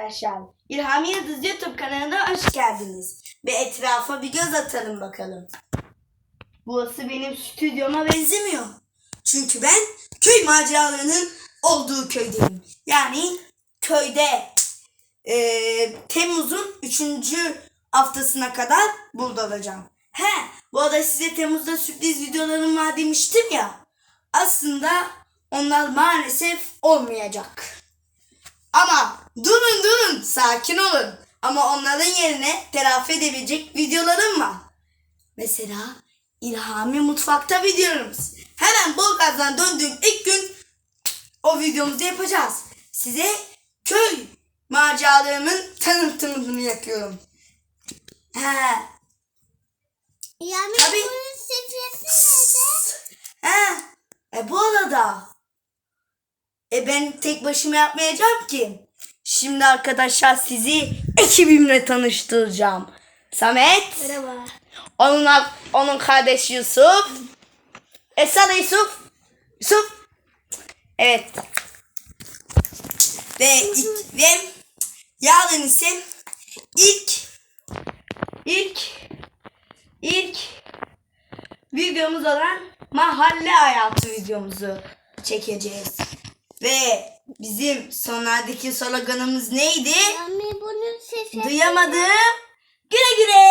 arkadaşlar. İlham Yıldız YouTube kanalına hoş geldiniz. Ve etrafa bir göz atalım bakalım. Burası benim stüdyoma benzemiyor. Çünkü ben köy maceralarının olduğu köydeyim. Yani köyde eee, Temmuz'un 3. haftasına kadar burada olacağım. He, bu arada size Temmuz'da sürpriz videolarım var demiştim ya. Aslında onlar maalesef olmayacak. Ama durun durun sakin olun. Ama onların yerine telafi edebilecek videolarım var. Mesela İlhami Mutfakta videomuz. Hemen Bolgaz'dan döndüğüm ilk gün o videomuzu yapacağız. Size köy maceralarımın tanıtımını yapıyorum. He. Yani Tabii. bunun şifresi nerede? He. E bu arada e ben tek başıma yapmayacağım ki. Şimdi arkadaşlar sizi ekibimle tanıştıracağım. Samet, Merhaba. onun onun kardeşi Yusuf. Esra Yusuf. Yusuf. Evet. Ve ilk- ve yarın ise ilk ilk ilk videomuz olan mahalle hayatı videomuzu çekeceğiz. Ve bizim sonlardaki sloganımız neydi? Ama. Duyamadım. Güle güle.